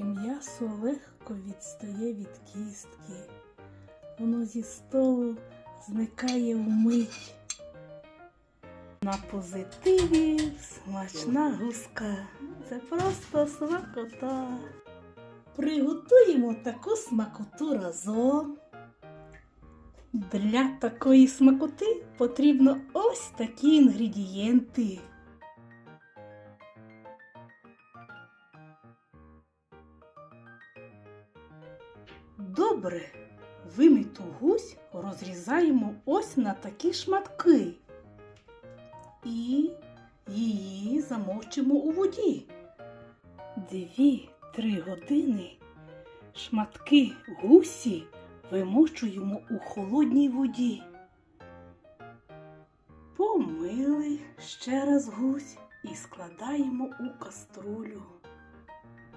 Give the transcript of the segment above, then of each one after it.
Таке м'ясо легко відстає від кістки. Воно зі столу зникає вмить. На позитиві смачна гуска. Це просто смакота. Приготуємо таку смакоту разом. Для такої смакоти потрібно ось такі інгредієнти. Добре, виміту гусь розрізаємо ось на такі шматки. І її замовчимо у воді. Дві-три години шматки гусі вимочуємо у холодній воді. Помили ще раз гусь і складаємо у каструлю.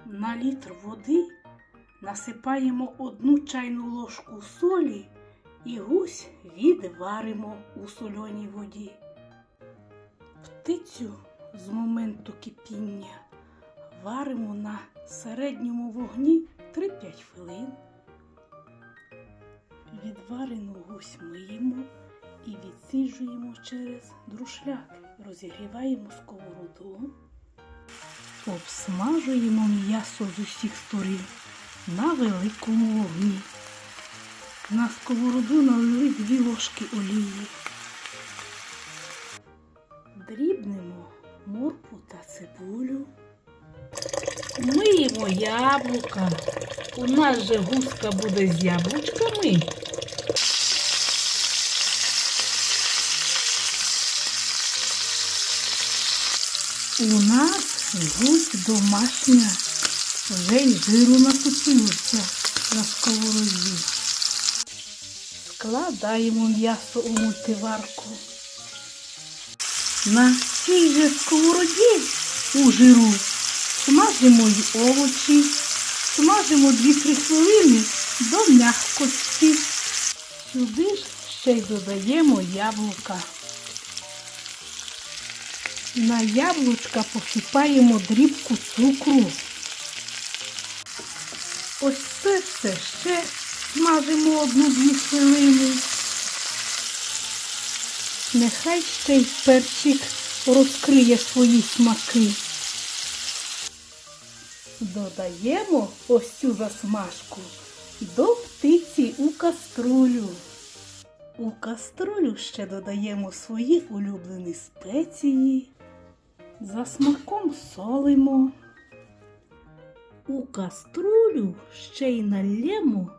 На літр води насипаємо одну чайну ложку солі і гусь відваримо у сольоній воді. Птицю з моменту кипіння варимо на середньому вогні 3-5 хвилин. Відварену гусь миємо і відсіжуємо через друшляк. Розігріваємо сковороду. Обсмажуємо м'ясо з усіх сторін на великому вогні. На сковороду налили дві ложки олії. Дрібнемо моркву та цибулю. Миємо яблука. У нас же гуска буде з яблучками. У нас гусь домашня. Вже й жиру насипилося на сковороді. Складаємо м'ясо у мультиварку. На цій же сковороді у жиру смажимо й овочі, смажимо 2-3 хвилини до м'якості. Сюди ж ще й додаємо яблука. На яблучка посипаємо дрібку цукру. Ось це все ще смажимо одну-дві хвилини. Нехай ще й перчик розкриє свої смаки. Додаємо ось цю засмажку до птиці у каструлю. У каструлю ще додаємо свої улюблені спеції. За смаком солимо. У каструлю ще й налємо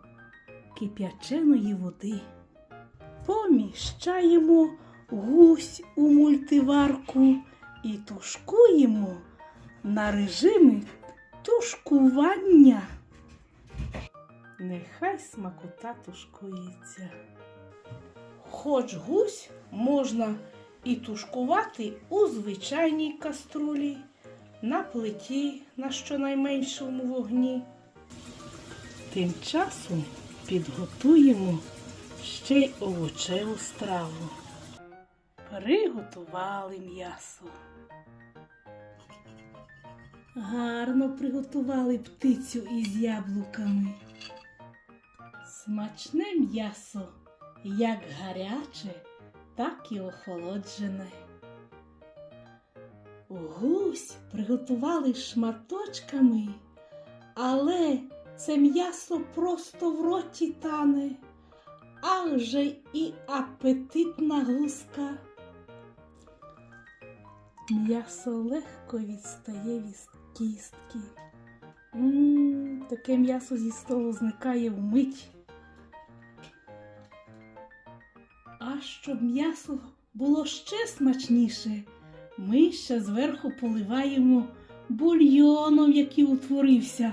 кип'яченої води. Поміщаємо гусь у мультиварку і тушкуємо на режимі тушкування. Нехай смакота тушкується. Хоч гусь можна і тушкувати у звичайній каструлі, на плиті на щонайменшому вогні. Тим часом підготуємо ще й овочеву страву. Приготували м'ясо. Гарно приготували птицю із яблуками. Смачне м'ясо, як гаряче, так і охолоджене. Гусь приготували шматочками, але це м'ясо просто в роті тане, ах же і апетитна гуска. М'ясо легко відстає від кістки. М, таке м'ясо зі столу зникає вмить. А щоб м'ясо було ще смачніше, ми ще зверху поливаємо бульйоном, який утворився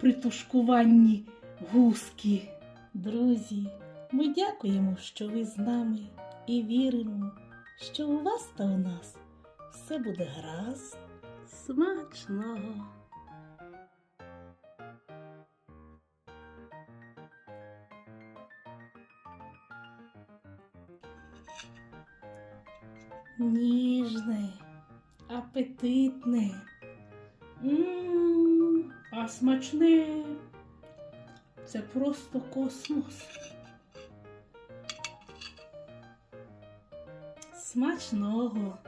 при тушкуванні гуски. Друзі, ми дякуємо, що ви з нами і віримо, що у вас та у нас все буде гаразд. Смачного! Ніжне, апетитний, М, А смачний. це просто космос. Смачного.